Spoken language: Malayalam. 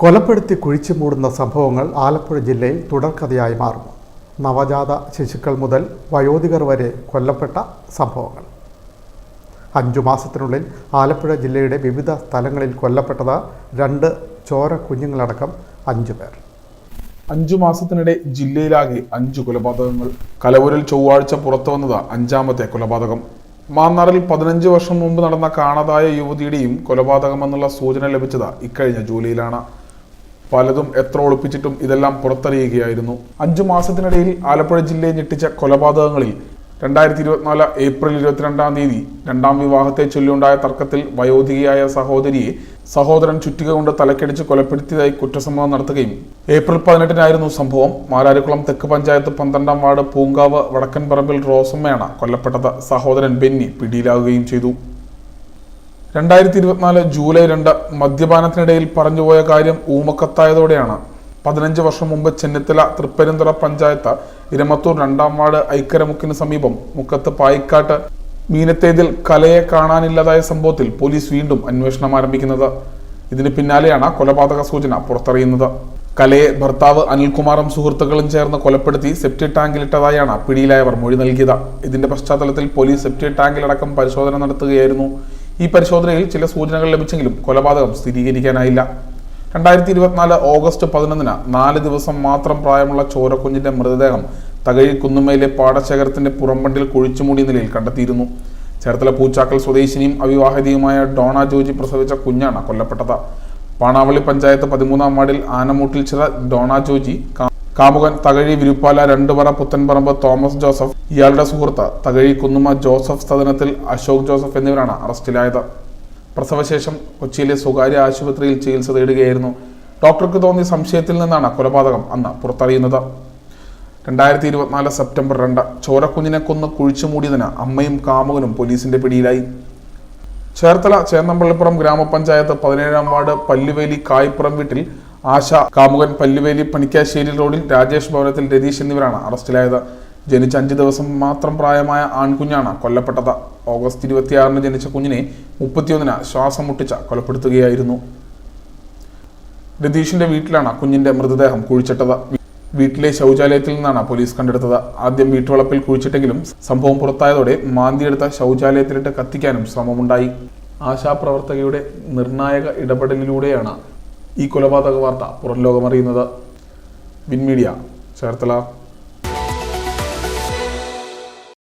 കൊലപ്പെടുത്തി കുഴിച്ചു മൂടുന്ന സംഭവങ്ങൾ ആലപ്പുഴ ജില്ലയിൽ തുടർക്കഥയായി മാറുന്നു. നവജാത ശിശുക്കൾ മുതൽ വയോധികർ വരെ കൊല്ലപ്പെട്ട സംഭവങ്ങൾ. അഞ്ചു മാസത്തിനുള്ളിൽ ആലപ്പുഴ ജില്ലയുടെ വിവിധ സ്ഥലങ്ങളിൽ കൊല്ലപ്പെട്ടത് രണ്ട് ചോര കുഞ്ഞുങ്ങളടക്കം അഞ്ചു പേർ. അഞ്ചു മാസത്തിനിടെ ജില്ലയിലാകെ അഞ്ചു കൊലപാതകങ്ങൾ. കലവൂരിൽ ചൊവ്വാഴ്ച പുറത്തു വന്നത് അഞ്ചാമത്തെ കൊലപാതകം. മാന്നാറിൽ പതിനഞ്ച് വർഷം മുമ്പ് നടന്ന കാണാതായ യുവതിയുടെയും കൊലപാതകമെന്നുള്ള സൂചന ലഭിച്ചത് ഇക്കഴിഞ്ഞ ജൂലൈയിലാണ്. പലതും എത്ര ഒളിപ്പിച്ചിട്ടും ഇതെല്ലാം പുറത്തറിയുകയായിരുന്നു. അഞ്ചു മാസത്തിനിടയിൽ ആലപ്പുഴ ജില്ലയെ ഞെട്ടിച്ച കൊലപാതകങ്ങളിൽ രണ്ടായിരത്തി ഇരുപത്തിനാല് ഏപ്രിൽ ഇരുപത്തിരണ്ടാം തീയതി രണ്ടാം വിവാഹത്തെ ചൊല്ലിയുണ്ടായ തർക്കത്തിൽ വയോധികയായ സഹോദരിയെ സഹോദരൻ ചുറ്റിക കൊണ്ട് തലക്കടിച്ച് കൊലപ്പെടുത്തിയതായി കുറ്റസമ്മതം നടത്തുകയും ഏപ്രിൽ പതിനെട്ടിനായിരുന്നു സംഭവം. മാരാരിക്കുളം തെക്ക് പഞ്ചായത്ത് പന്ത്രണ്ടാം വാർഡ് പൂങ്കാവ് വടക്കൻ പറമ്പിൽ റോസമ്മയാണ് കൊല്ലപ്പെട്ടത്. സഹോദരൻ ബെന്നി പിടിയിലാകുകയും ചെയ്തു. രണ്ടായിരത്തി ഇരുപത്തിനാല് ജൂലൈ രണ്ട് മദ്യപാനത്തിനിടയിൽ പറഞ്ഞുപോയ കാര്യം ഊമക്കത്തായതോടെയാണ്. പതിനഞ്ച് വർഷം മുമ്പ് ചെന്നിത്തല തൃപ്പരുന്തറ പഞ്ചായത്ത് ഇരമത്തൂർ രണ്ടാം വാർഡ് ഐക്കരമുക്കിന് സമീപം മുക്കത്ത് പായിക്കാട്ട് മീനത്തേതിൽ കലയെ കാണാനില്ലാതായ സംഭവത്തിൽ പോലീസ് വീണ്ടും അന്വേഷണം ആരംഭിക്കുന്നത്. ഇതിന് പിന്നാലെയാണ് കൊലപാതക സൂചന പുറത്തറിയുന്നത്. കലയെ ഭർത്താവ് അനിൽകുമാറും സുഹൃത്തുക്കളും ചേർന്ന് കൊലപ്പെടുത്തി സെപ്റ്റി ടാങ്കിലിട്ടതായാണ് പിടിയിലായവർ മൊഴി നൽകിയത്. ഇതിന്റെ പശ്ചാത്തലത്തിൽ പോലീസ് സെപ്റ്റി ടാങ്കിലടക്കം പരിശോധന നടത്തുകയായിരുന്നു. ഈ പരിശോധനയിൽ ചില സൂചനകൾ ലഭിച്ചെങ്കിലും കൊലപാതകം സ്ഥിരീകരിക്കാനായില്ല. രണ്ടായിരത്തി ഇരുപത്തിനാല് ഓഗസ്റ്റ് പതിനൊന്നിന് നാല് ദിവസം മാത്രം പ്രായമുള്ള ചോരക്കുഞ്ഞിന്റെ മൃതദേഹം തകഴി കുന്നുമയിലെ പാടശേഖരത്തിന്റെ പുറംപണ്ടിൽ കുഴിച്ചുമൂടിയ നിലയിൽ കണ്ടെത്തിയിരുന്നു. ചേർത്തല പൂച്ചാക്കൽ സ്വദേശിനിയും അവിവാഹിതയുമായ ഡോണ ജോജി പ്രസവിച്ച കുഞ്ഞാണ് കൊല്ലപ്പെട്ടത്. പാണാവള്ളി പഞ്ചായത്ത് പതിമൂന്നാം വാർഡിൽ ആനമൂട്ടിൽ ചില ഡോണ ജോജി കാമുകൻ തകഴി വിരുപ്പാല രണ്ടുപറ പുത്തൻപറമ്പ് തോമസ് ജോസഫ്. ഇയാളുടെ സുഹൃത്ത് തകഴി കുന്നുമ ജോസഫ് സദനത്തിൽ അശോക് ജോസഫ് എന്നിവരാണ് അറസ്റ്റിലായത്. പ്രസവശേഷം കൊച്ചിയിലെ സ്വകാര്യ ആശുപത്രിയിൽ ചികിത്സ തേടുകയായിരുന്നു. ഡോക്ടർക്ക് തോന്നിയ സംശയത്തിൽ നിന്നാണ് കൊലപാതകം അന്ന് പുറത്തറിയുന്നത്. രണ്ടായിരത്തി ഇരുപത്തിനാല് സെപ്റ്റംബർ രണ്ട് ചോരക്കുഞ്ഞിനെ കൊന്ന് കുഴിച്ചു മൂടിയതിന് അമ്മയും കാമുകനും പോലീസിന്റെ പിടിയിലായി. ചേർത്തല ചേന്നമ്പള്ളിപ്പുറം ഗ്രാമപഞ്ചായത്ത് പതിനേഴാം വാർഡ് പല്ലുവേലി കായ്പുറം വീട്ടിൽ ആശ കാമുകൻ പല്ലുവേലി പണിക്കാശ്ശേരി റോഡിൽ രാജേഷ് ഭവനത്തിൽ രതീഷ് എന്നിവരാണ് അറസ്റ്റിലായത്. ജനിച്ച അഞ്ച് ദിവസം മാത്രം പ്രായമായ ആൺകുഞ്ഞാണ് കൊല്ലപ്പെട്ടത്. ഓഗസ്റ്റ് ഇരുപത്തിയാറിന് ജനിച്ച കുഞ്ഞിനെ മുപ്പത്തിയൊന്നിന് ശ്വാസം മുട്ടിച്ച കൊലപ്പെടുത്തുകയായിരുന്നു. രതീഷിന്റെ വീട്ടിലാണ് കുഞ്ഞിന്റെ മൃതദേഹം കുഴിച്ചിട്ടത്. വീട്ടിലെ ശൗചാലയത്തിൽ നിന്നാണ് പോലീസ് കണ്ടെടുത്തത്. ആദ്യം വീട്ടുവളപ്പിൽ കുഴിച്ചിട്ടെങ്കിലും സംഭവം പുറത്തായതോടെ മാന്തിയെടുത്ത ശൗചാലയത്തിലിട്ട് കത്തിക്കാനും ശ്രമമുണ്ടായി. ആശാപ്രവർത്തകയുടെ നിർണായക ഇടപെടലിലൂടെയാണ് ഈ കൊലപാതക വാർത്ത പുറം ലോകമറിയുന്നത് വിൻമീഡിയ. ചേർത്തല.